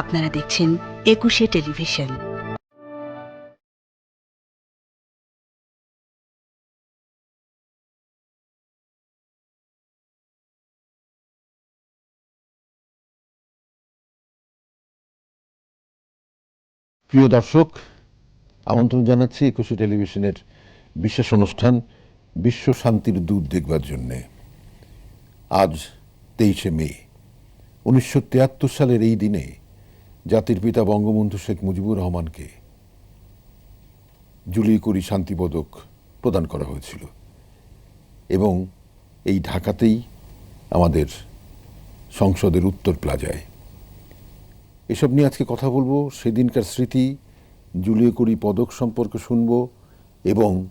আপনারা দেখছেন একুশে টেলিভিশন। প্রিয় দর্শক, আমন্ত্রণ জানাচ্ছি একুশে টেলিভিশনের বিশেষ অনুষ্ঠান, বিশ্ব শান্তির দূত দেখবার জন্যে। আজ তেইশে মে, উনিশশো তিয়াত্তর সালের এই দিনে জাতির পিতা বঙ্গবন্ধু শেখ মুজিবুর রহমানকে জুলি করি শান্তি পদক প্রদান করা হয়েছিল। এবং এই ঢাকাতেই আমাদের সংসদের উত্তর প্লাজায়। এসব নিয়ে আজকে কথা বলব, সেদিনকার স্মৃতি জুলিয়ে করি পদক সম্পর্কে শুনব এবং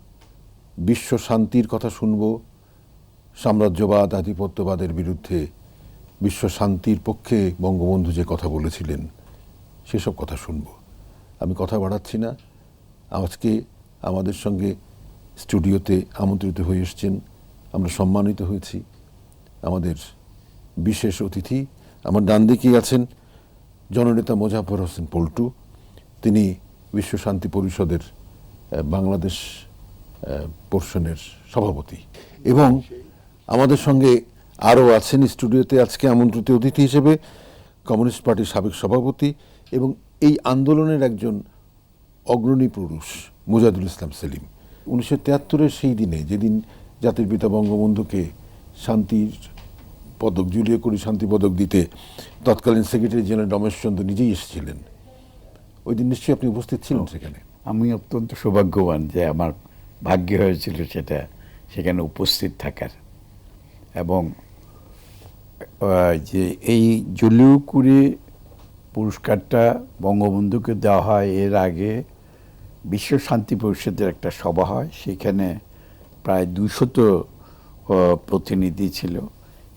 বিশ্ব শান্তির কথা শুনব, সাম্রাজ্যবাদ, আধিপত্যবাদের বিরুদ্ধে বিশ্ব শান্তির পক্ষে বঙ্গবন্ধু যে কথা বলেছিলেন সেসব কথা শুনব। আমি কথা বাড়াচ্ছি না। আজকে আমাদের সঙ্গে স্টুডিওতে আমন্ত্রিত হয়ে এসছেন, আমরা সম্মানিত হয়েছি আমাদের বিশেষ অতিথি। আমার ডান দিকেই আছেন জননেতা মোজাফর হোসেন পল্টু। তিনি বিশ্ব শান্তি পরিষদের বাংলাদেশ পোর্শনের সভাপতি। এবং আমাদের সঙ্গে আরও আছেন স্টুডিওতে আজকে আমন্ত্রিত অতিথি হিসেবে কমিউনিস্ট পার্টির সাবেক সভাপতি এবং এই আন্দোলনের একজন অগ্রণী পুরুষ মুজাদুল ইসলাম সেলিম। উনিশশো তিয়াত্তরের সেই দিনে যেদিন জাতির পিতা বঙ্গবন্ধুকে শান্তির পদক জুলিয়ে করি শান্তি পদক দিতে তৎকালীন সেক্রেটারি জেনারেল রমেশচন্দ্র নিজেই এসেছিলেন, ওই দিন নিশ্চয়ই আপনি উপস্থিত ছিলেন সেখানে। আমি অত্যন্ত সৌভাগ্যবান যে আমার ভাগ্য হয়েছিল সেটা সেখানে উপস্থিত থাকার। এবং যে এই জলিউ কুড়ি পুরস্কারটা বঙ্গবন্ধুকে দেওয়া হয় এর আগে বিশ্ব শান্তি পরিষদের একটা সভা হয় সেখানে প্রায় দুশত প্রতিনিধি ছিল।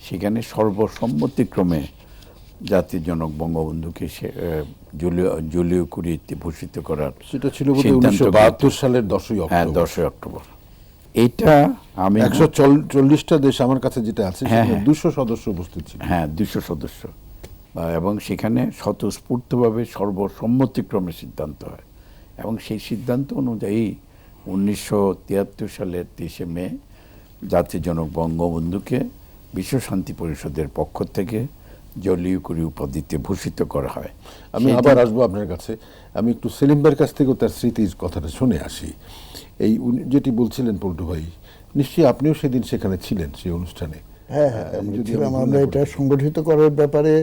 সেখানে সর্বসম্মতিক্রমে জাতির জনক বঙ্গবন্ধুকে সে জলীয় জলীয় কুড়িতে ভূষিত করার সেটা ছিল বাহাত্তর সালের দশই হ্যাঁ দশই অক্টোবর। এটা আমি একশো চল্লিশটা দেশ আমার কাছে যেটা আছে হ্যাঁ, হ্যাঁ। দুশো সদস্য উপস্থিত ছিল। হ্যাঁ দুশো সদস্য। এবং সেখানে স্বতঃস্ফূর্তভাবে সর্বসম্মতিক্রমে সিদ্ধান্ত হয়। এবং সেই সিদ্ধান্ত অনুযায়ী উনিশশো তিয়াত্তর সালের তেইশে মে জাতির জনক বঙ্গবন্ধুকে বিশ্ব শান্তি পরিষদের পক্ষ থেকে জলীয় করি উপাধিতে ভূষিত করা হয়। আমি আবার আসব আপনার কাছে। আমি একটু সেলিমবার কাছ থেকেও তার স্মৃতির কথাটা শুনে আসি। এই যেটি বলছিলেন পল্টু ভাই নিশ্চয়ই আপনিও সেদিন সেখানে ছিলেন সেই অনুষ্ঠানে। হ্যাঁ হ্যাঁ আমি আমরা। এটা সংগঠিত করার ব্যাপারে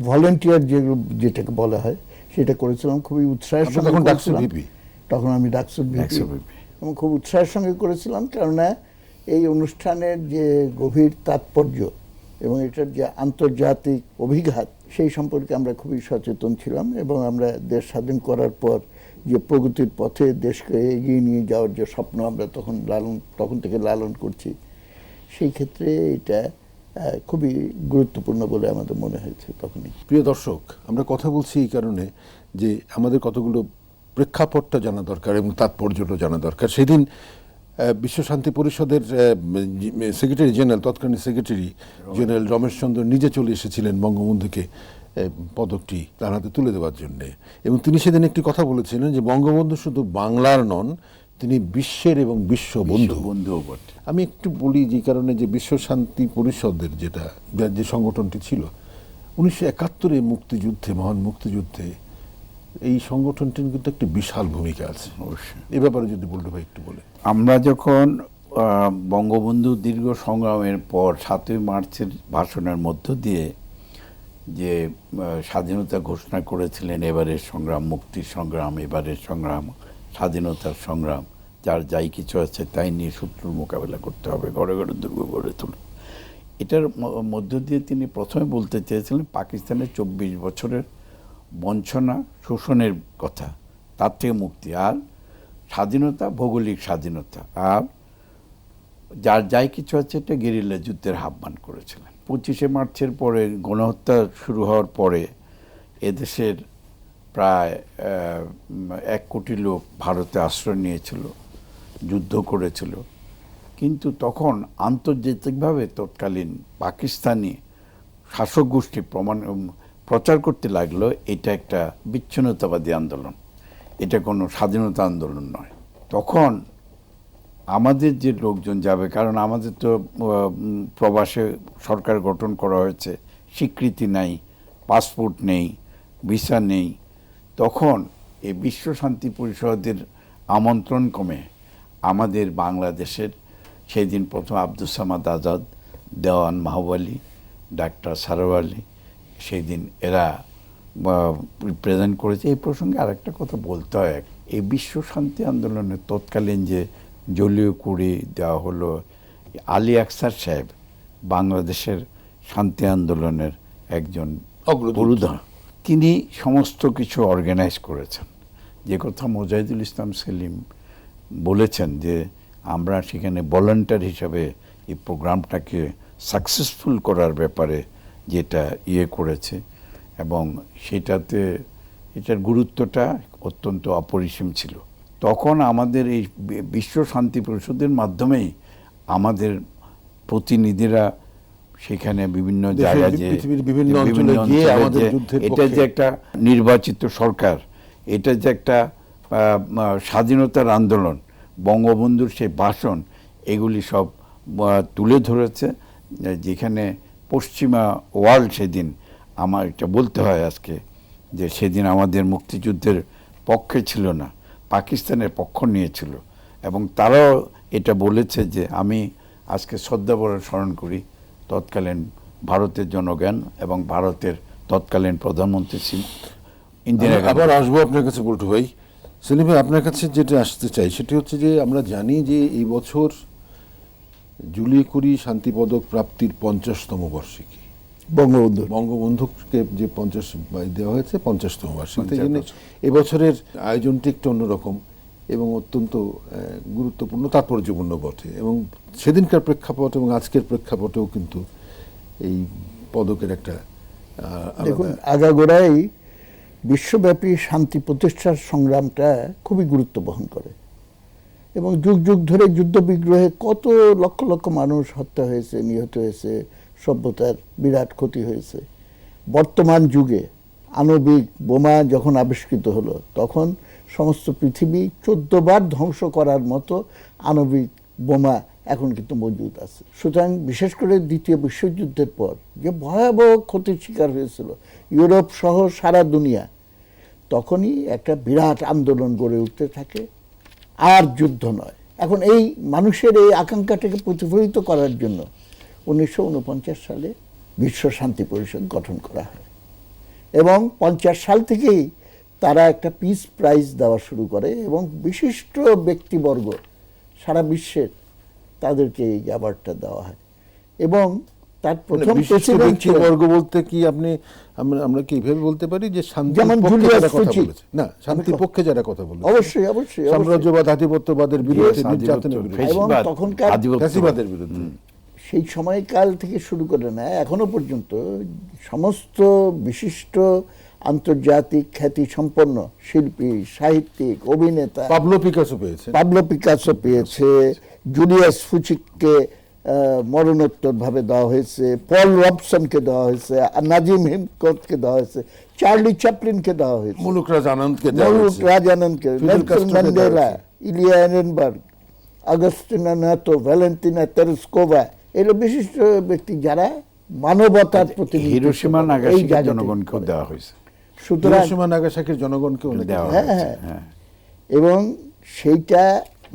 ভলেন্টিয়ার যে যেটাকে বলা হয় সেটা করেছিলাম খুবই উৎসাহের সঙ্গে তখন আমি ডাকসুর ভিপি। এবং খুব উৎসাহের সঙ্গে করেছিলাম কেননা এই অনুষ্ঠানের যে গভীর তাৎপর্য এবং এটার যে আন্তর্জাতিক অভিঘাত সেই সম্পর্কে আমরা খুবই সচেতন ছিলাম এবং আমরা দেশ স্বাধীন করার পর যে প্রগতির পথে দেশকে এগিয়ে নিয়ে যাওয়ার যে স্বপ্ন আমরা তখন লালন তখন থেকে লালন করছি সেই ক্ষেত্রে এটা খুবই গুরুত্বপূর্ণ বলে আমাদের মনে হয়েছে তখনই। প্রিয় দর্শক, আমরা কথা বলছি এই কারণে যে আমাদের কতগুলো প্রেক্ষাপটটা জানা দরকার এবং তাৎপর্যটা জানা দরকার। সেদিন বিশ্ব শান্তি পরিষদের সেক্রেটারি জেনারেল, তৎকালীন সেক্রেটারি জেনারেল রমেশচন্দ্র নিজে চলে এসেছিলেন বঙ্গবন্ধুকে পদকটি তার হাতে তুলে দেওয়ার জন্যে। এবং তিনি সেদিন একটি কথা বলেছিলেন যে বঙ্গবন্ধু শুধু বাংলার নন তিনি বিশ্বের এবং বিশ্ব বন্ধু। বন্ধুও বটে। আমি একটু বলি যে কারণে যে বিশ্ব শান্তি পরিষদের যেটা যে সংগঠনটি ছিল উনিশশো একাত্তরে মুক্তিযুদ্ধে মহান মুক্তিযুদ্ধে এই সংগঠনটির কিন্তু একটি বিশাল ভূমিকা আছে। অবশ্যই। এ ব্যাপারে যদি বলতে ভাই একটু বলে আমরা যখন বঙ্গবন্ধু দীর্ঘ সংগ্রামের পর সাতই মার্চের ভাষণের মধ্য দিয়ে যে স্বাধীনতা ঘোষণা করেছিলেন এবারের সংগ্রাম মুক্তির সংগ্রাম এবারের সংগ্রাম স্বাধীনতার সংগ্রাম যার যাই কিছু আছে তাই নিয়ে শত্রুর মোকাবেলা করতে হবে, ঘরে ঘরে দুর্গ গড়ে তুলে। এটার মধ্য দিয়ে তিনি প্রথমে বলতে চেয়েছিলেন পাকিস্তানের চব্বিশ বছরের বঞ্চনা, শোষণের কথা, তার থেকে মুক্তি আর স্বাধীনতা, ভৌগোলিক স্বাধীনতা আর যার যাই কিছু আছে এটা গেরিলা যুদ্ধের আহ্বান করেছিলেন। পঁচিশে মার্চের পরে গণহত্যা শুরু হওয়ার পরে এদেশের প্রায় এক কোটি লোক ভারতে আশ্রয় নিয়েছিল। যুদ্ধ করেছিল। কিন্তু তখন আন্তর্জাতিকভাবে তৎকালীন পাকিস্তানি শাসক গোষ্ঠী প্রমাণ প্রচার করতে লাগল, এটা একটা বিচ্ছিন্নতাবাদী আন্দোলন। এটা কোনো স্বাধীনতা আন্দোলন নয়। তখন আমাদের যে লোকজন যাবে, কারণ আমাদের তো প্রবাসে সরকার গঠন করা হয়েছে, স্বীকৃতি নাই, পাসপোর্ট নেই, ভিসা নেই, তখন এই বিশ্ব শান্তি পরিষদের আমন্ত্রণ কমে। আমাদের বাংলাদেশের সেই দিন প্রথম আব্দুল সামাদ আজাদ দেওয়ান মাহবালি ডাক্তার সারোয়ালি সেই দিন এরা প্রেজেন্ট করেছে। এই প্রসঙ্গে আরেকটা কথা বলতে হয়। এই বিশ্ব শান্তি আন্দোলনের তৎকালীন যে জলীয় কুড়ি দেওয়া হলো আলী আকসার সাহেব বাংলাদেশের শান্তি আন্দোলনের একজন। পুরুধা তিনি সমস্ত কিছু অর্গানাইজ করেছেন। যে কথা মোজাহিদুল ইসলাম সেলিম বলেছেন যে আমরা সেখানে ভলান্টার হিসাবে এই প্রোগ্রামটাকে সাকসেসফুল করার ব্যাপারে যেটা ইয়ে করেছে এবং সেটাতে এটার গুরুত্বটা অত্যন্ত অপরিসীম ছিল। তখন আমাদের এই বিশ্ব শান্তি পরিষদের মাধ্যমেই আমাদের প্রতিনিধিরা সেখানে বিভিন্ন জায়গায় যে বিভিন্ন এটা যে একটা নির্বাচিত সরকার এটা যে একটা স্বাধীনতার আন্দোলন বঙ্গবন্ধুর সেই ভাষণ এগুলি সব তুলে ধরেছে যেখানে পশ্চিমা ওয়ার্ল্ড সেদিন আমার এটা বলতে হয় আজকে যে সেদিন আমাদের মুক্তিযুদ্ধের পক্ষে ছিল না পাকিস্তানের পক্ষ নিয়েছিল। এবং তারাও এটা বলেছে যে আমি আজকে শ্রদ্ধাভরে স্মরণ করি তৎকালীন ভারতের জনগণ এবং ভারতের তৎকালীন প্রধানমন্ত্রী ছিল ইন্দিরা আবার আসব আপনার কাছে বলটু ভাই। সেলিম আপনার কাছে যেটা আসতে চাই সেটি হচ্ছে যে আমরা জানি যে এই বছর জুলিয়ে কুড়ি শান্তি পদক প্রাপ্তির পঞ্চাশতম বার্ষিকী। বঙ্গবন্ধু বঙ্গবন্ধুকে যে পঞ্চাশ দেওয়া হয়েছে পঞ্চাশতম বার্ষিকী। জন্য এবছরের আয়োজনটি একটু অন্যরকম এবং অত্যন্ত গুরুত্বপূর্ণ তাৎপর্যপূর্ণ বটে এবং সেদিনকার প্রেক্ষাপট এবং আজকের প্রেক্ষাপটেও কিন্তু এই পদকের একটা দেখুন আগাগোড়াই বিশ্বব্যাপী শান্তি প্রতিষ্ঠার সংগ্রামটা খুবই গুরুত্ব বহন করে। এবং যুগ যুগ ধরে যুদ্ধ বিগ্রহে কত লক্ষ লক্ষ মানুষ হত্যা হয়েছে, নিহত হয়েছে, সভ্যতার বিরাট ক্ষতি হয়েছে। বর্তমান যুগে আণবিক বোমা যখন আবিষ্কৃত হলো, তখন সমস্ত পৃথিবী চোদ্দবার ধ্বংস করার মতো আণবিক বোমা এখন কিন্তু মজুদ আছে। সুতরাং বিশেষ করে দ্বিতীয় বিশ্বযুদ্ধের পর যে ভয়াবহ ক্ষতির শিকার হয়েছিল ইউরোপ সহ সারা দুনিয়া, তখনই একটা বিরাট আন্দোলন গড়ে উঠতে থাকে। আর যুদ্ধ নয়। এখন এই মানুষের এই আকাঙ্ক্ষাটাকে প্রতিফলিত করার জন্য উনিশশো ঊনপঞ্চাশ সালে বিশ্ব শান্তি পরিষদ গঠন করা হয়। এবং পঞ্চাশ সাল থেকেই তারা একটা পিস প্রাইজ দেওয়া শুরু করে এবং বিশিষ্ট ব্যক্তিবর্গ সারা বিশ্বের তাদেরকে এই অ্যাওয়ার্ডটা দেওয়া হয় এবং তার মানে প্রথম প্রেসিডেন্ট ব্যক্তিবর্গ বলতে কি আপনি আমরা আমরা কি এইভাবে বলতে পারি যে শান্তির যেমন পক্ষে জুলিয়াস যারা কথা ফুচি। বলেছে না শান্তির পক্ষে যারা কথা বলেছে অবশ্যই অবশ্যই। সাম্রাজ্যবাদ আধিপত্যবাদের বিরুদ্ধে Yes, নির্যাতনের বিরুদ্ধে এবং তখনকার- আধিপত্যবাদ। ফ্যাসিবাদের বিরুদ্ধে সেই সময়কাল থেকে শুরু করে না এখনও পর্যন্ত সমস্ত বিশিষ্ট আন্তর্জাতিক খ্যাতি সম্পন্ন শিল্পী সাহিত্যিক অভিনেতা পাবলো পিকাসো পেয়েছে। পাবলো পিকাসো পেয়েছে জুলিয়াস ফুচিককে আহ, মরণোত্তর ভাবে দেওয়া হয়েছে পল রবসনকে দেওয়া হয়েছে আর নাজিম হিমকতকে দেওয়া হয়েছে চার্লি চ্যাপলিনকে দেওয়া হয়েছে। মুলুকরাজ আনন্দকে দেওয়া মরুক হয়েছে। রাজানন্দকে Fidel Nelson Mandela Ilya Ehrenburg Agostinho Neto Valentina Tereshkova এগুলো বিশিষ্ট ব্যক্তি যারা মানবতার প্রতি হিরোসীমা নাগাসাকি জনগণকে দেওয়া হয়েছে। সুতরাং নাগাসাকির জনগণকে হ্যাঁ, হ্যাঁ। হ্যাঁ। এবং সেইটা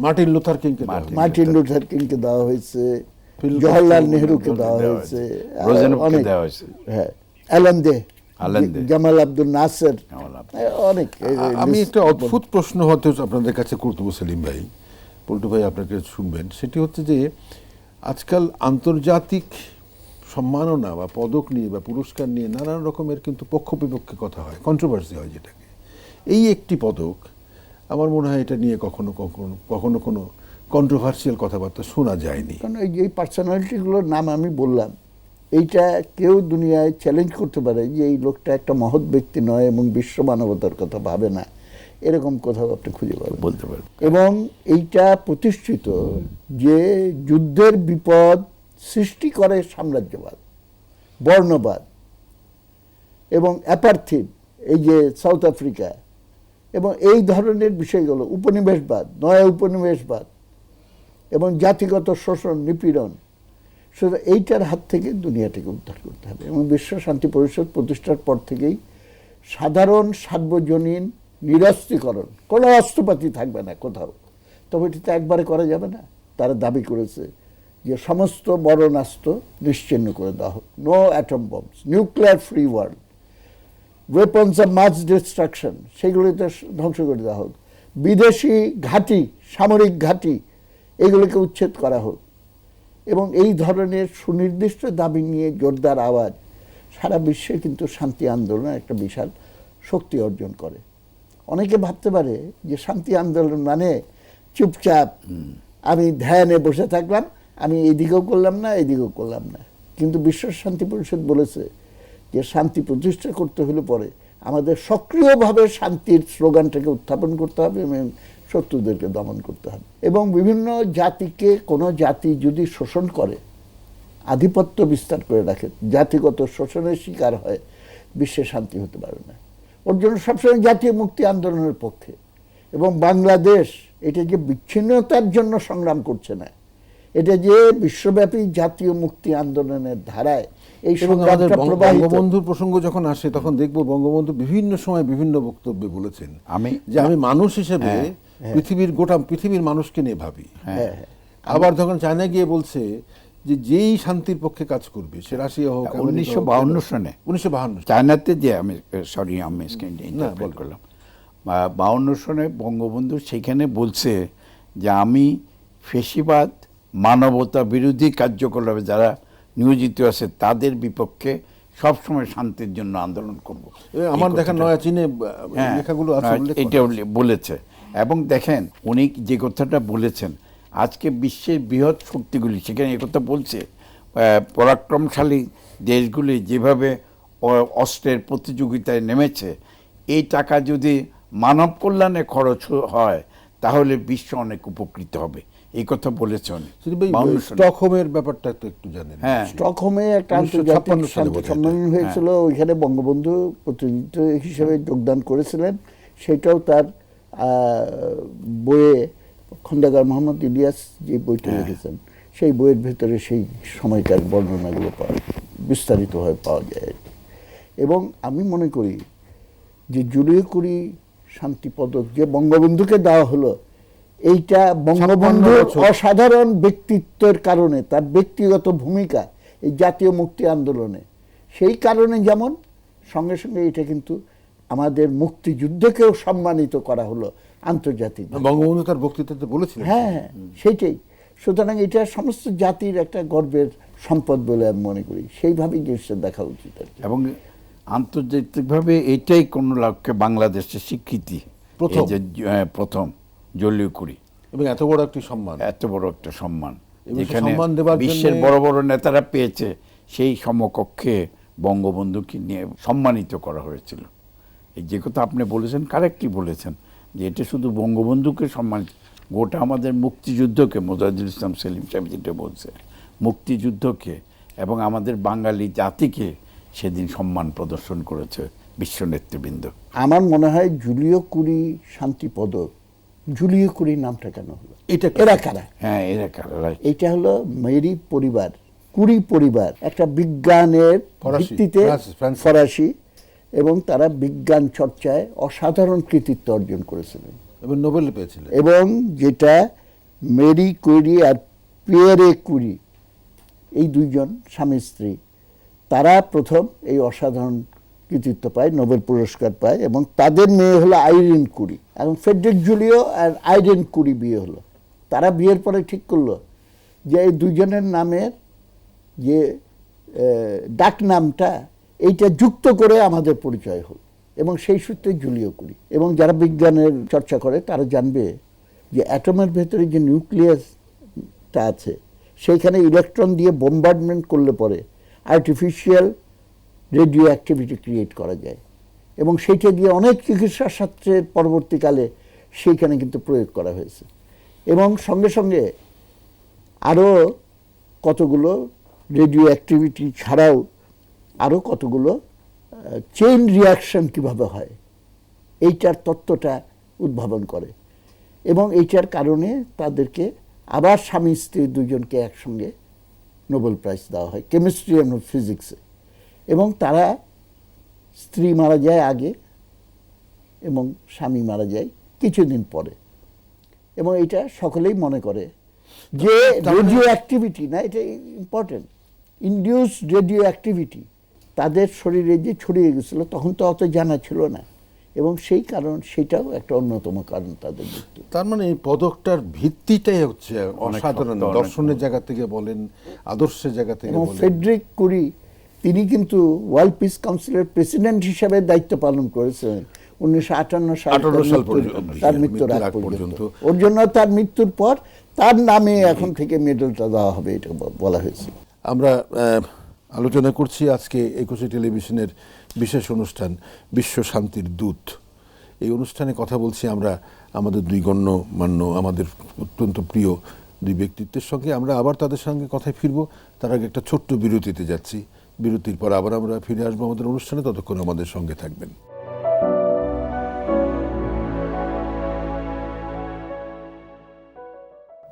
মার্টিন লুথার কিংকে মার্টিন লুথার কিংকে দেওয়া হয়েছে কাস্ট্রো, নেহরুকে দেওয়া হয়েছে। হ্যাঁ Allende Allende. Gamal Abdel Nasser. হ্যাঁ, অনেক আমি একটা অদ্ভুত প্রশ্ন হতে আপনাদের কাছে করতে সেলিম ভাই। পল্টু ভাই আপনাকে শুনবেন। সেটি হচ্ছে যে আজকাল আন্তর্জাতিক সম্মাননা বা পদক নিয়ে বা পুরস্কার নিয়ে নানান রকমের কিন্তু পক্ষ বিপক্ষে কথা হয় কন্ট্রোভার্সি হয় যেটাকে। এই একটি পদক আমার মনে হয় এটা নিয়ে কখনো কখনো কখনো কোনো কন্ট্রোভার্সিয়াল কথাবার্তা শোনা যায়নি। কারণ এই যে পার্সোনালিটিগুলোর নাম আমি বললাম এইটা কেউ দুনিয়ায় চ্যালেঞ্জ করতে পারে যে এই লোকটা একটা মহৎ ব্যক্তি নয় এবং বিশ্ব মানবতার কথা ভাবে না। এরকম কোথাও আপনি খুঁজে পাবেন। বলতে পারব এবং এইটা প্রতিষ্ঠিত যে যুদ্ধের বিপদ সৃষ্টি করে সাম্রাজ্যবাদ, বর্ণবাদ এবং অ্যাপার্থিড এই যে সাউথ আফ্রিকা এবং এই ধরনের বিষয়গুলো, উপনিবেশবাদ, নয়া উপনিবেশবাদ এবং জাতিগত শোষণ, নিপীড়ন, সুতরাং এইটার হাত থেকে দুনিয়াটাকে উদ্ধার করতে হবে এবং বিশ্ব শান্তি পরিষদ প্রতিষ্ঠার পর থেকেই সাধারণ সার্বজনীন নিরস্ত্রীকরণ, কোনো অস্ত্রপাতি থাকবে না কোথাও, তবে এটি তো একবারে করা যাবে না। তারা দাবি করেছে যে সমস্ত মরণাস্ত্র নিশ্চিহ্ন করে দেওয়া হোক। No atom bombs nuclear free world weapons of mass destruction সেগুলিতে ধ্বংস করে দেওয়া হোক। বিদেশি ঘাঁটি সামরিক ঘাঁটি এগুলোকে উচ্ছেদ করা হোক। এবং এই ধরনের সুনির্দিষ্ট দাবি নিয়ে জোরদার আওয়াজ সারা বিশ্বে কিন্তু শান্তি আন্দোলন একটা বিশাল শক্তি অর্জন করে। অনেকে ভাবতে পারে যে শান্তি আন্দোলন মানে চুপচাপ আমি ধ্যানে বসে থাকলাম আমি এদিকেও করলাম না, এদিকেও করলাম না। কিন্তু বিশ্ব শান্তি পরিষদ বলেছে যে শান্তি প্রতিষ্ঠা করতে হলে পরে আমাদের সক্রিয়ভাবে শান্তির স্লোগানটাকে উত্থাপন করতে হবে এবং শত্রুদেরকে দমন করতে হবে। এবং বিভিন্ন জাতিকে, কোনো জাতি যদি শোষণ করে, আধিপত্য বিস্তার করে রাখে, জাতিগত শোষণের শিকার হয়, বিশ্বে শান্তি হতে পারে না। ওর জন্য সবসময় জাতীয় মুক্তি আন্দোলনের পক্ষে। এবং বাংলাদেশ এটা যে বিচ্ছিন্নতার জন্য সংগ্রাম করছে না। এটা যে বিশ্বব্যাপী জাতীয় মুক্তি আন্দোলনের ধারায় এই আমাদের বঙ্গবন্ধুর প্রসঙ্গ যখন আসে তখন দেখব বঙ্গবন্ধু বিভিন্ন সময় বিভিন্ন বক্তব্যে বলেছেন আমি- যে আমি মানুষ হিসেবে হ্যাঁ, পৃথিবীর গোটা পৃথিবীর মানুষকে নিয়ে ভাবি। হ্যাঁ, আবার যখন চায়না গিয়ে বলছে যে যেই শান্তির পক্ষে কাজ করবে সে রাশিয়া হোক উনিশশো বাহান্ন সনে উনিশশো বাহান্ন চায়নাতে যে আমি সরি আমি বলুন। করলাম। বা- বাউন্ন সনে বঙ্গবন্ধু সেখানে বলছে যে আমি ফেসিবাদ মানবতা বিরোধী কার্যকলাপে যারা নিয়োজিত আছে তাদের বিপক্ষে সবসময় শান্তির জন্য আন্দোলন করব। আমার দেখা নয়া চীনে হ্যাঁ, লেখাগুলো এটা বলেছে। এবং দেখেন উনি যে কথাটা বলেছেন আজকে বিশ্বের বৃহৎ শক্তিগুলি সেখানে এই কথা বলছে পরাক্রমশালী দেশগুলি যেভাবে অস্ত্রের প্রতিযোগিতায় নেমেছে এই টাকা যদি মানব কল্যাণে খরচ হয় তাহলে বিশ্ব অনেক উপকৃত হবে। এই কথা বলেছেন। স্টকহোমের ব্যাপারটা তো একটু জানেন। হ্যাঁ। স্টকহোমে একটা আন্তর্জাতিক শান্তি সম্মেলন হয়েছিল ওইখানে বঙ্গবন্ধু প্রতিনিধিত্ব হিসেবে যোগদান করেছিলেন। সেটাও তার বইয়ে খন্দকার মোহাম্মদ ইলিয়াস যে বইটা লিখেছেন সেই বইয়ের ভেতরে সেই সময়কার বর্ণনাগুলো পাওয়া বিস্তারিতভাবে পাওয়া যায় এবং আমি মনে করি যে জুলিও কুড়ি শান্তি পদক যে বঙ্গবন্ধুকে দেওয়া হলো। এইটা বঙ্গবন্ধুর বছর। অসাধারণ ব্যক্তিত্বের কারণে তার ব্যক্তিগত ভূমিকা এই জাতীয় মুক্তি আন্দোলনে। সেই কারণে যেমন সঙ্গে সঙ্গে এটা কিন্তু আমাদের মুক্তিযুদ্ধকেও সম্মানিত করা হলো আন্তর্জাতিক বঙ্গবন্ধু তার বক্তৃতাতে বলেছিলেন। হ্যাঁ হ্যাঁ, সেইটাই। সুতরাং এটা সমস্ত জাতির একটা গর্বের সম্পদ বলে আমি মনে করি। সেইভাবেই জিনিসটা দেখা উচিত আর এবং আন্তর্জাতিকভাবে এটাই কোন লক্ষ্যে বাংলাদেশের স্বীকৃতি। প্রথম। হ্যাঁ, প্রথম জলীয় কুড়ি। এবং এত বড় একটি সম্মান। এত বড় একটা সম্মান। যেখানে বিশ্বের বড় বড় নেতারা পেয়েছে সেই সমকক্ষে বঙ্গবন্ধুকে নিয়ে সম্মানিত করা হয়েছিল। এই যে কথা আপনি বলেছেন কারেক্টলি বলেছেন যে এটা শুধু বঙ্গবন্ধুকে সম্মানিত গোটা আমাদের মুক্তিযুদ্ধকে মোজাজুল ইসলাম সেলিম সাহেব যেটা বলছে মুক্তিযুদ্ধকে এবং আমাদের বাঙালি জাতিকে সেদিন সম্মান প্রদর্শন করেছে বিশ্ব নেতৃবৃন্দ আমার মনে হয় জুলিও কুরি শান্তি পদক জুলিও কুরি নামটা কেন হলো এটা? এরা কারা হ্যাঁ এরা কারা? এইটা হলো মেরি পরিবার কুরি পরিবার একটা বিজ্ঞানের ভিত্তিতে। ফরাসি এবং তারা বিজ্ঞান চর্চায় অসাধারণ কৃতিত্ব অর্জন করেছিলেন এবং নোবেল পেয়েছিলেন এবং যেটা মেরি কুরি আর পিয়েরে কুরি এই দুইজন স্বামী স্ত্রী তারা প্রথম এই অসাধারণ কৃতিত্ব পায়, নোবেল পুরস্কার পায় এবং তাদের মেয়ে হলো আইরিন কুরি। এবং ফেডরিক জুলিও আর আইরিন কুরি বিয়ে হলো। তারা বিয়ের পরে ঠিক করল যে এই দুইজনের নামের যে ডাক নামটা এইটা যুক্ত করে আমাদের পরিচয় হোক এবং সেই সূত্রে জুলিও করি। এবং যারা বিজ্ঞানের চর্চা করে তারা জানবে যে অ্যাটমের ভেতরে যে নিউক্লিয়াসটা আছে, সেইখানে ইলেকট্রন দিয়ে বোম্বার্ডমেন্ট করলে পরে আর্টিফিশিয়াল রেডিও অ্যাক্টিভিটি ক্রিয়েট করা যায়। এবং সেইটা দিয়ে অনেক চিকিৎসা শাস্ত্রের পরবর্তীকালে সেইখানে কিন্তু প্রয়োগ করা হয়েছে। এবং সঙ্গে সঙ্গে আরও কতগুলো রেডিও অ্যাক্টিভিটি ছাড়াও আরও কতগুলো চেইন রিয়াকশন কীভাবে হয়, এইটার তত্ত্বটা উদ্ভাবন করে। এবং এইটার কারণে তাদেরকে আবার স্বামী স্ত্রী দুজনকে একসঙ্গে নোবেল প্রাইজ দেওয়া হয় কেমিস্ট্রি এবং ফিজিক্সে এবং তারা স্ত্রী মারা যায় আগে এবং স্বামী মারা যায় কিছুদিন পরে। এবং এটা সকলেই মনে করে যে রেডিও অ্যাক্টিভিটি না এটা ইম্পর্টেন্ট ইন্ডিউস রেডিও অ্যাক্টিভিটি তাদের শরীরে যে ছড়িয়ে গেছিল তখন তো অত জানা ছিল না। এবং সেই কারণ সেটাও একটা অন্যতম কারণ তাদের মৃত্যু। তার মানে এই পদকটার ভিত্তিটাই হচ্ছে অসাধারণ। দর্শনের জায়গা থেকে বলেন আদর্শের জায়গা থেকে এবং ফেডরিক কুরি তিনি কিন্তু ওয়ার্ল্ড পিস কাউন্সিলের প্রেসিডেন্ট হিসাবে দায়িত্ব পালন করেছিলেন উনিশশো আটান্ন সাল সাল তার পর্যন্ত, মৃত্যুর- তার হ্যাঁ, মৃত্যুর আগ পর্যন্ত। ওর জন্য তার মৃত্যুর পর তার নামে এখন থেকে মেডেলটা দেওয়া হবে এটা বলা হয়েছে। আমরা আহ, আলোচনা করছি আজকে একুশে টেলিভিশনের বিশেষ অনুষ্ঠান, বিশ্ব শান্তির দূত। এই অনুষ্ঠানে কথা বলছি আমরা, আমাদের দুই গণ্যমান্য, আমাদের অত্যন্ত প্রিয় দুই ব্যক্তিত্বের সঙ্গে। আমরা আবার তাদের সঙ্গে কথায় ফিরবো। তার আগে একটা ছোট্ট বিরতিতে যাচ্ছি। বিরতির পর আবার আমরা ফিরে আসব আমাদের অনুষ্ঠানে। ততক্ষণ আমাদের সঙ্গে থাকবেন।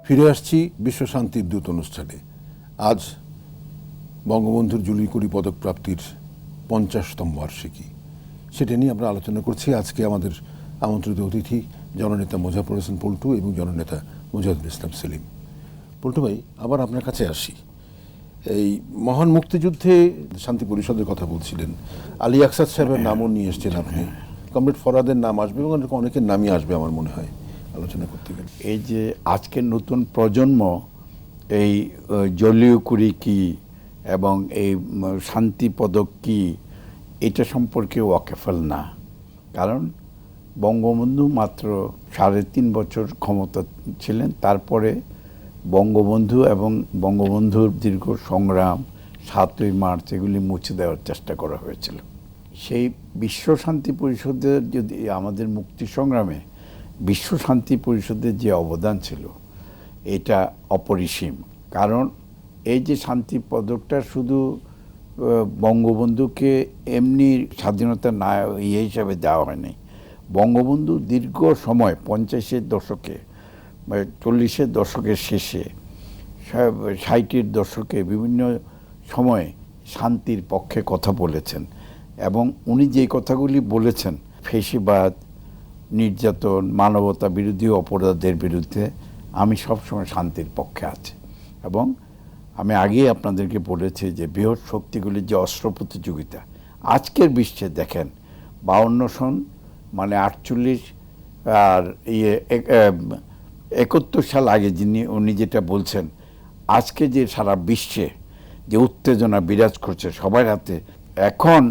ফিরে আসছি বিশ্ব শান্তির দূত অনুষ্ঠানে। আজ বঙ্গবন্ধুর জুলি কুড়ি পদক প্রাপ্তির পঞ্চাশতম বার্ষিকী। সেটা নিয়ে আমরা আলোচনা করছি আজকে আমাদের আমন্ত্রিত অতিথি জননেতা মোজাফর হোসেন পল্টু এবং জননেতা মুজাহিদুল ইসলাম সেলিম। পল্টু ভাই, আবার আপনার কাছে আসি। এই মহান মুক্তিযুদ্ধে শান্তি পরিষদের কথা বলছিলেন। আলী আকসাদ সাহেবের নামও নিয়ে এসছেন আপনি। কমরেড ফরাদের নাম আসবে এবং অনেকের নামই আসবে আমার মনে হয়। আলোচনা করতে গেলে। এই যে আজকের নতুন প্রজন্ম, এই জলীয় কুড়ি কি এবং এই শান্তি পদক কি, এটা সম্পর্কে ওয়াকেফল না। কারণ বঙ্গবন্ধু মাত্র সাড়ে তিন বছর ক্ষমতা ছিলেন, তারপরে বঙ্গবন্ধু এবং বঙ্গবন্ধুর দীর্ঘ সংগ্রাম সাতই মার্চ এগুলি মুছে দেওয়ার চেষ্টা করা হয়েছিল। সেই বিশ্ব শান্তি পরিষদের যদি, আমাদের মুক্তি সংগ্রামে বিশ্ব শান্তি পরিষদের যে অবদান ছিল, এটা অপরিসীম। কারণ এই যে শান্তি পদকটা শুধু বঙ্গবন্ধুকে এমনি স্বাধীনতা না ইয়ে হিসাবে দেওয়া হয়নি। বঙ্গবন্ধু দীর্ঘ সময়, পঞ্চাশের দশকে চল্লিশের দশকের শেষে ষাটের দশকে বিভিন্ন সময়ে শান্তির পক্ষে কথা বলেছেন এবং উনি যে কথাগুলি বলেছেন, ফেসিবাদ, নির্যাতন, মানবতা বিরোধী অপরাধের বিরুদ্ধে, আমি সবসময় শান্তির পক্ষে আছি এবং আমি আগেই আপনাদেরকে বলেছি যে বৃহৎ শক্তিগুলির যে অস্ত্র প্রতিযোগিতা, আজকের বিশ্বে দেখেন, বাউন্ন সন মানে আটচল্লিশ, আর ইয়ে একাত্তর সাল আগে যিনি, উনি যেটা বলছেন, আজকে যে সারা বিশ্বে যে উত্তেজনা বিরাজ করছে সবার হাতে, এখন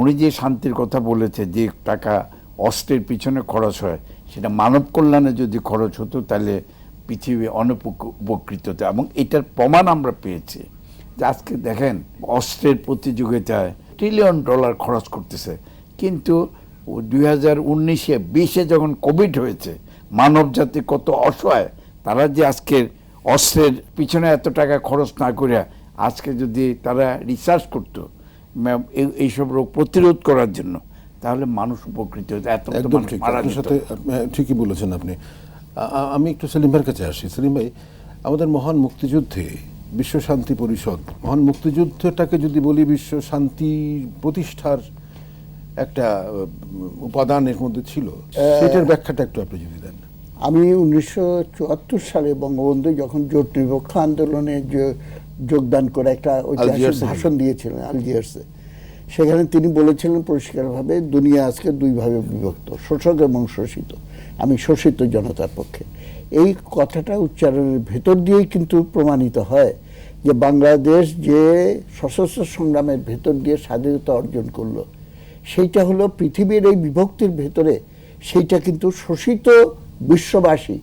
উনি যে শান্তির কথা বলেছে, যে টাকা অস্ত্রের পিছনে খরচ হয়, সেটা মানব কল্যাণে যদি খরচ হতো, তাহলে পৃথিবী অনুপক- উপকৃত এবং এটার প্রমাণ আমরা পেয়েছি যে আজকে দেখেন অস্ত্রের প্রতিযোগিতায় ট্রিলিয়ন ডলার খরচ করতেছে। কিন্তু দুই হাজার উনিশে বিশে যখন কোভিড হয়েছে মানব জাতি কত অসহায় তারা যে আজকের অস্ত্রের পিছনে এত টাকা খরচ না করে আজকে যদি তারা রিসার্চ করতো এইসব রোগ প্রতিরোধ করার জন্য তাহলে মানুষ উপকৃত হতো এত মারা সাথে ঠিকই বলেছেন আপনি। আমি একটু সেলিম ভাইয়ের কাছে আসি। সেলিম ভাই আমাদের মহান মুক্তিযুদ্ধে বিশ্ব শান্তি পরিষদ মহান মুক্তিযুদ্ধটাকে যদি বলি বিশ্ব শান্তি প্রতিষ্ঠার একটা উপাদানের মধ্যে ছিল সেটার ব্যাখ্যাটা একটু আপনি যদি দেন। আমি উনিশশো চুয়াত্তর সালে বঙ্গবন্ধু যখন জোট নিরপেক্ষ আন্দোলনে যে- যোগদান করে একটা ঐতিহাসিক ভাষণ দিয়েছিলেন আলজিয়ার্সে সেখানে তিনি বলেছিলেন পরিষ্কারভাবে দুনিয়া আজকে দুইভাবে বিভক্ত শোষক এবং শোষিত। আমি শোষিত জনতার পক্ষে। এই কথাটা উচ্চারণের ভেতর দিয়েই কিন্তু প্রমাণিত হয় যে বাংলাদেশ যে সশস্ত্র সংগ্রামের ভেতর দিয়ে স্বাধীনতা অর্জন করল, সেইটা হলো পৃথিবীর এই বিভক্তির ভেতরে সেইটা কিন্তু শোষিত বিশ্ববাসী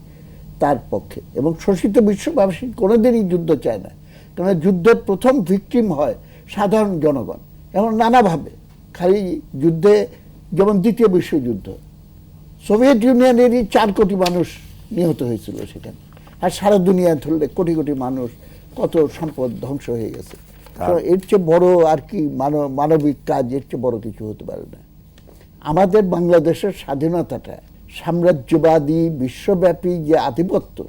তার পক্ষে। এবং শোষিত বিশ্ববাসী কোনোদিনই যুদ্ধ চায় না। কারণ যুদ্ধের প্রথম ভিকটিম হয় সাধারণ জনগণ। এবং নানাভাবে। খালি যুদ্ধে, যেমন দ্বিতীয় বিশ্বযুদ্ধ। সোভিয়েত ইউনিয়নেরই চার কোটি মানুষ নিহত হয়েছিল সেখানে। আর সারা দুনিয়া ধরলে কোটি কোটি মানুষ কত সম্পদ ধ্বংস হয়ে গেছে। এর চেয়ে বড় আর কি মানব- মানবিক কাজ এর চেয়ে বড় কিছু হতে পারে না। আমাদের বাংলাদেশের স্বাধীনতাটা সাম্রাজ্যবাদী বিশ্বব্যাপী যে আধিপত্য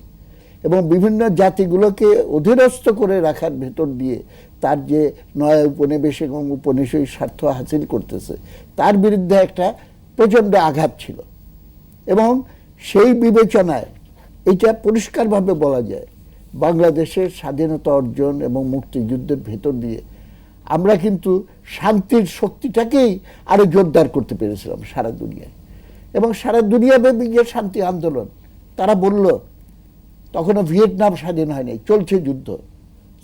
এবং বিভিন্ন জাতিগুলোকে অধীনস্থ করে রাখার ভেতর দিয়ে তার যে নয়া উপনিবেশ এবং উপনিবেশিক স্বার্থ হাসিল করতেছে তার বিরুদ্ধে একটা প্রচণ্ড আঘাত ছিল। এবং সেই বিবেচনায় এটা পরিষ্কারভাবে বলা যায়, বাংলাদেশের স্বাধীনতা অর্জন এবং মুক্তিযুদ্ধের ভেতর দিয়ে আমরা কিন্তু শান্তির শক্তিটাকেই আরও জোরদার করতে পেরেছিলাম সারা দুনিয়ায়। এবং সারা দুনিয়াব্যাপী যে শান্তি আন্দোলন, তারা বলল, তখনও ভিয়েতনাম স্বাধীন হয়নি, চলছে যুদ্ধ।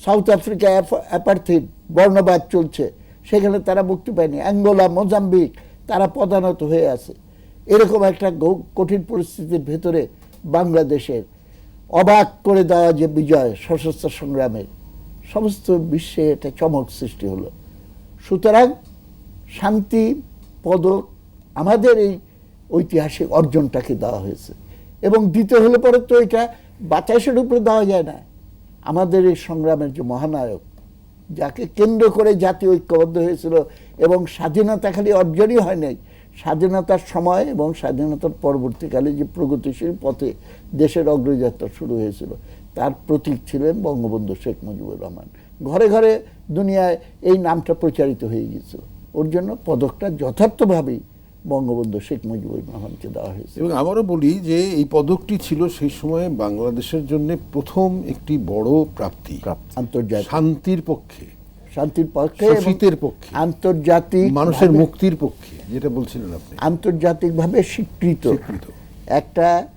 সাউথ আফ্রিকা অ্যাপার্থিড বর্ণবাদ চলছে, সেখানে তারা মুক্তি পায়নি। অ্যাঙ্গোলা, মোজাম্বিক, তারা পদানত হয়ে আছে। এরকম একটা কঠিন পরিস্থিতির ভেতরে বাংলাদেশের অবাক করে দেওয়া যে বিজয় সশস্ত্র সংগ্রামের, সমস্ত বিশ্বে একটা চমক সৃষ্টি হলো। সুতরাং শান্তি, পদক, আমাদের এই ঐতিহাসিক অর্জনটাকে দেওয়া হয়েছে। এবং দিতে হলে পরে তো এটা, বাতাসের উপরে দেওয়া যায় না। আমাদের এই সংগ্রামের যে মহানায়ক, যাকে কেন্দ্র করে জাতি ঐক্যবদ্ধ হয়েছিল এবং স্বাধীনতা খালি অর্জনই হয় নাই স্বাধীনতার সময় এবং স্বাধীনতার পরবর্তীকালে যে প্রগতিশীল পথে দেশের অগ্রযাত্রা শুরু হয়েছিল তার প্রতীক ছিলেন বঙ্গবন্ধু শেখ মুজিবুর রহমান। ঘরে ঘরে দুনিয়ায় এই নামটা প্রচারিত হয়ে গিয়েছিল। ওর জন্য পদকটা যথার্থভাবেই বঙ্গবন্ধু শেখ মুজিবুর রহমানকে দেওয়া হয়েছে। এবং আমারও বলি যে এই পদকটি ছিল সেই সময়ে বাংলাদেশের জন্য প্রথম একটি বড় প্রাপ্তি। আন্তর্জাতিক। শান্তির পক্ষে। শান্তির পক্ষে এবং শোষিতের পক্ষে। আন্তর্জাতিক মানুষের মুক্তির পক্ষে যেটা বলছিলেন আপনি। আন্তর্জাতিকভাবে স্বীকৃত। একটা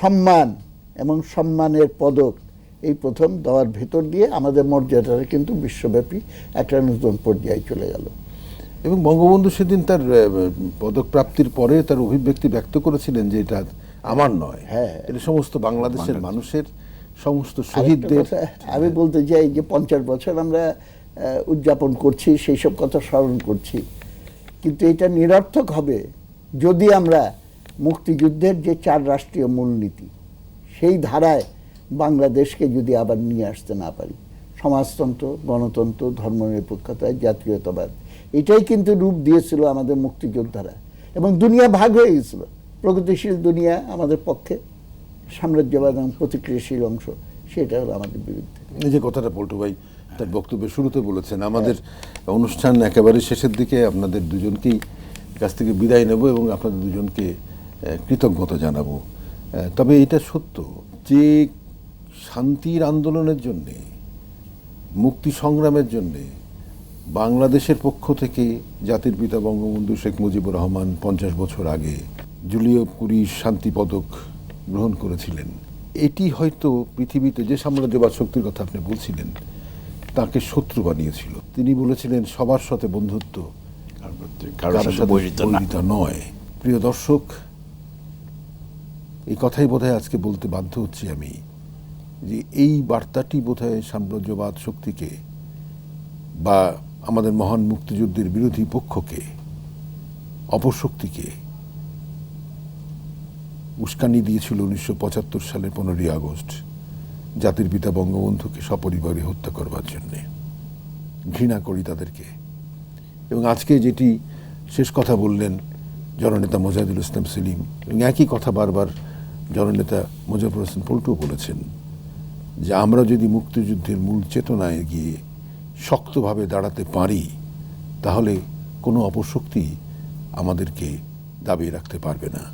সম্মান এবং সম্মানের পদক এই প্রথম দেওয়ার ভেতর দিয়ে আমাদের মর্যাদাটা কিন্তু বিশ্বব্যাপী একটা নতুন পর্যায়ে চলে গেল। এবং বঙ্গবন্ধু সেদিন তার পদক প্রাপ্তির পরে তার অভিব্যক্তি ব্যক্ত করেছিলেন যে এটা আমার নয়। হ্যাঁ। এটা সমস্ত বাংলাদেশের মানুষের সমস্ত শহীদদের। আমি বলতে চাই যে পঞ্চাশ বছর আমরা উদযাপন করছি, সেই সব কথা স্মরণ করছি। কিন্তু এটা নিরর্থক হবে যদি আমরা মুক্তিযুদ্ধের যে চার রাষ্ট্রীয় মূলনীতি, সেই ধারায় বাংলাদেশকে যদি আবার নিয়ে আসতে না পারি, সমাজতন্ত্র, গণতন্ত্র ধর্মনিরপেক্ষতা জাতীয়তাবাদ, এটাই কিন্তু রূপ দিয়েছিল আমাদের মুক্তিযোদ্ধারা। এবং দুনিয়া ভাগ হয়ে গেছিল। প্রগতিশীল দুনিয়া আমাদের পক্ষে, সাম্রাজ্যবাদ এবং প্রতিক্রিয়াশীল অংশ, সেটা হলো আমাদের বিরুদ্ধে। এই যে কথাটা পল্টু ভাই তার বক্তব্যের শুরুতে বলেছেন, আমাদের অনুষ্ঠান একেবারে শেষের দিকে আপনাদের দুজনকেই কাছ থেকে বিদায় নেব এবং আপনাদের দুজনকে কৃতজ্ঞতা জানাব। তবে এটা সত্য যে শান্তির আন্দোলনের জন্যে, মুক্তি সংগ্রামের জন্যে বাংলাদেশের পক্ষ থেকে জাতির পিতা বঙ্গবন্ধু শেখ মুজিবুর রহমান পঞ্চাশ বছর আগে জুলিও কুরি শান্তি পদক গ্রহণ করেছিলেন। এটি হয়তো পৃথিবীতে যে সাম্রাজ্যবাদ শক্তির কথা আপনি বলছিলেন তাকে শত্রু বানিয়েছিল। তিনি বলেছিলেন সবার সাথে বন্ধুত্ব বৈরিতা নয়। প্রিয় দর্শক এই কথাই বোধহয় আজকে বলতে বাধ্য হচ্ছি আমি যে এই বার্তাটি বোধহয় সাম্রাজ্যবাদ শক্তিকে বা আমাদের মহান মুক্তিযুদ্ধের বিরোধী পক্ষকে অপশক্তিকে উস্কানি দিয়েছিল উনিশশো পঁচাত্তর সালের পনেরোই আগস্ট। জাতির পিতা বঙ্গবন্ধুকে সপরিবারে হত্যা করবার জন্যে। ঘৃণা করি তাদেরকে। এবং আজকে যেটি শেষ কথা বললেন জননেতা মোজাহিদুল ইসলাম সেলিম, এবং একই কথা বারবার জননেতা মুজাফর হোসেন পল্টু বলেছেন যে, আমরা যদি মুক্তিযুদ্ধের মূল চেতনায় গিয়ে শক্তভাবে দাঁড়াতে পারি, তাহলে কোনো অপশক্তি আমাদেরকে দাবিয়ে রাখতে পারবে না।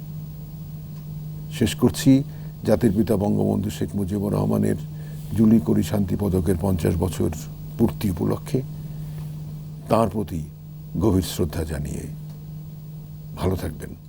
শেষ করছি। জাতির পিতা বঙ্গবন্ধু শেখ মুজিবুর রহমানের জুলি করি শান্তি পদকের পঞ্চাশ বছর পূর্তি উপলক্ষে তার প্রতি গভীর শ্রদ্ধা জানিয়ে ভালো থাকবেন।